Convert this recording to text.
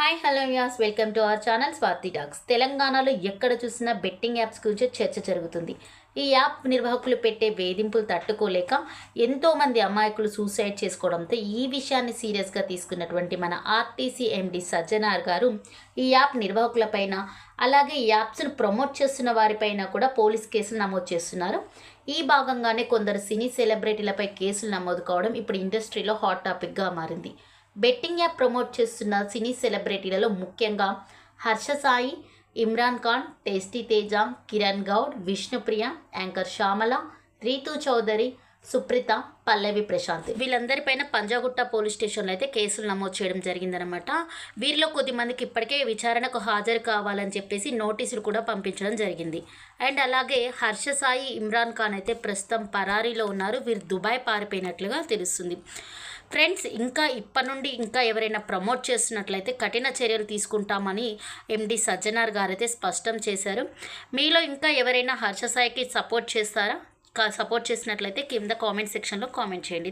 Hi hello as welcome to our channel Swathi talks తెలంగాణలో ఎక్కడ చూసినా బెట్టింగ్ యాప్స్ గురించి చర్చ జరుగుతుంది. ఈ యాప్ నిర్వాహకులు పెట్టే వేధింపులు తట్టుకోలేక ఎంతోమంది అమాయకులు సూసైడ్ చేసుకోవడంతో ఈ విషయాన్ని సీరియస్గా తీసుకున్నటువంటి మన ఆర్టీసీ ఎండి సజ్జనార్ గారు ఈ యాప్ నిర్వాహకులపైన అలాగే ఈ యాప్స్ను ప్రమోట్ చేస్తున్న వారిపైన కూడా పోలీస్ కేసులు నమోదు చేస్తున్నారు. ఈ భాగంగానే కొందరు సినీ సెలబ్రిటీలపై కేసులు నమోదు కావడం ఇప్పుడు ఇండస్ట్రీలో హాట్ టాపిక్గా మారింది. బెట్టింగ్ యాప్ ప్రమోట్ చేస్తున్న సినీ సెలబ్రిటీలలో ముఖ్యంగా హర్ష సాయి ఇమ్రాన్ ఖాన్ టేస్టీ తేజ కిరణ్ గౌడ్ విష్ణుప్రియ యాంకర్ శ్యామల రీతు చౌదరి సుప్రీత పల్లవి ప్రశాంత్. వీళ్ళందరిపైన పంజాగుట్ట పోలీస్ స్టేషన్లో అయితే కేసులు నమోదు చేయడం జరిగిందనమాట వీరిలో కొద్దిమందికి ఇప్పటికే విచారణకు హాజరు కావాలని చెప్పేసి నోటీసులు కూడా పంపించడం జరిగింది. అండ్ అలాగే హర్ష సాయి ఇమ్రాన్ ఖాన్ అయితే ప్రస్తుతం పరారీలో ఉన్నారు. వీరు దుబాయ్ పారిపోయినట్లుగా తెలుస్తుంది. ఫ్రెండ్స్ ఇంకా ఇప్పటి నుండి ఇంకా ఎవరైనా ప్రమోట్ చేస్తున్నట్లయితే కఠిన చర్యలు తీసుకుంటామని ఎండి సజ్జనార్ గారు అయితే స్పష్టం చేశారు. మీలో ఇంకా ఎవరైనా హర్ష సాయికి సపోర్ట్ చేస్తారా? సపోర్ట్ చేసినట్లయితే కింద కామెంట్ సెక్షన్లో కామెంట్ చేయండి.